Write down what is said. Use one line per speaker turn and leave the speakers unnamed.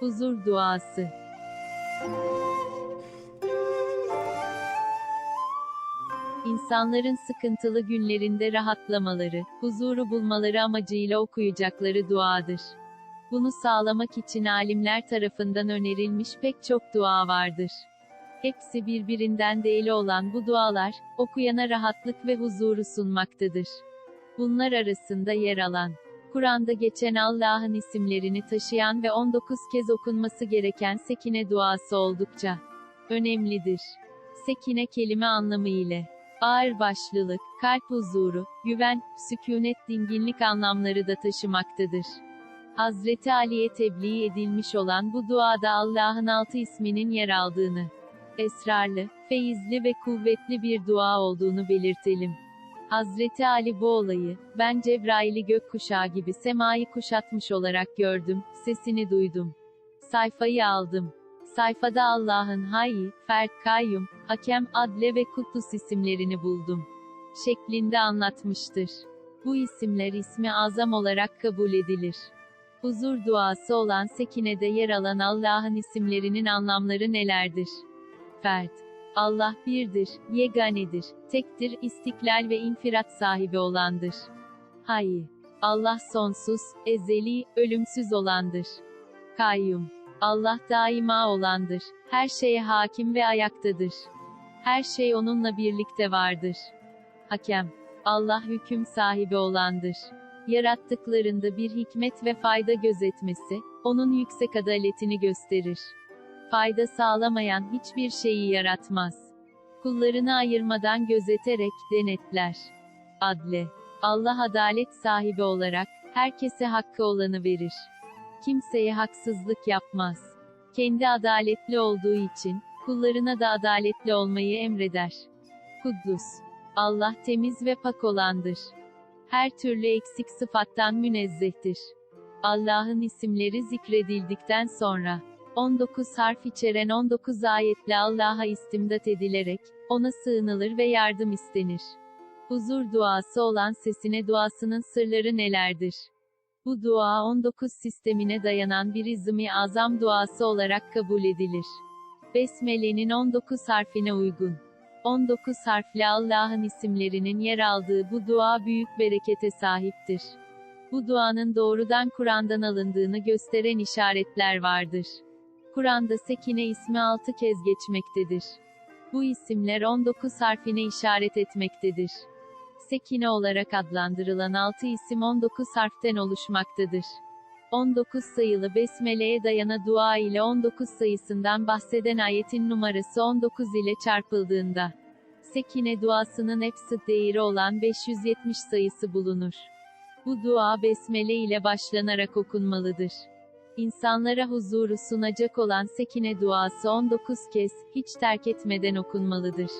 Huzur duası. İnsanların sıkıntılı günlerinde rahatlamaları, huzuru bulmaları amacıyla okuyacakları duadır. Bunu sağlamak için alimler tarafından önerilmiş pek çok dua vardır. Hepsi birbirinden değili olan bu dualar, okuyana rahatlık ve huzuru sunmaktadır. Bunlar arasında yer alan, Kur'an'da geçen Allah'ın isimlerini taşıyan ve 19 kez okunması gereken Sekine duası oldukça önemlidir. Sekine kelime anlamı ile ağır başlılık, kalp huzuru, güven, sükunet, dinginlik anlamları da taşımaktadır. Hazreti Ali'ye tebliğ edilmiş olan bu duada Allah'ın altı isminin yer aldığını, esrarlı, feyizli ve kuvvetli bir dua olduğunu belirtelim. Hazreti Ali bu olayı, ben Cebrail'i gökkuşağı gibi semayı kuşatmış olarak gördüm, sesini duydum. Sayfayı aldım. Sayfada Allah'ın Hayy, Fert, Kayyum, Hakem, Adle ve Kuddus isimlerini buldum. Şeklinde anlatmıştır. Bu isimler ismi azam olarak kabul edilir. Huzur duası olan Sekine'de yer alan Allah'ın isimlerinin anlamları nelerdir? Fert. Allah birdir, yeganedir, tektir, istiklal ve infirat sahibi olandır. Hayy. Allah sonsuz, ezeli, ölümsüz olandır. Kayyum. Allah daima olandır. Her şeye hakim ve ayaktadır. Her şey onunla birlikte vardır. Hakem. Allah hüküm sahibi olandır. Yarattıklarında bir hikmet ve fayda gözetmesi, onun yüksek adaletini gösterir. Fayda sağlamayan hiçbir şeyi yaratmaz. Kullarını ayırmadan gözeterek denetler. Adle. Allah adalet sahibi olarak herkese hakkı olanı verir. Kimseye haksızlık yapmaz. Kendi adaletli olduğu için kullarına da adaletli olmayı emreder. Kuddus. Allah temiz ve pak olandır. Her türlü eksik sıfattan münezzehtir. Allah'ın isimleri zikredildikten sonra 19 harf içeren 19 ayetle Allah'a istimdat edilerek ona sığınılır ve yardım istenir. Huzur duası olan sesine duasının sırları nelerdir? Bu dua 19 sistemine dayanan bir izmi azam duası olarak kabul edilir. Besmele'nin 19 harfine uygun. 19 harfli Allah'ın isimlerinin yer aldığı bu dua büyük berekete sahiptir. Bu duanın doğrudan Kur'an'dan alındığını gösteren işaretler vardır. Kur'an'da Sekine ismi 6 kez geçmektedir. Bu isimler 19 harfine işaret etmektedir. Sekine olarak adlandırılan 6 isim 19 harften oluşmaktadır. 19 sayılı Besmele'ye dayana dua ile 19 sayısından bahseden ayetin numarası 19 ile çarpıldığında, Sekine duasının hepsi değeri olan 570 sayısı bulunur. Bu dua Besmele ile başlanarak okunmalıdır. İnsanlara huzuru sunacak olan Sekine duası 19 kez, hiç terk etmeden okunmalıdır.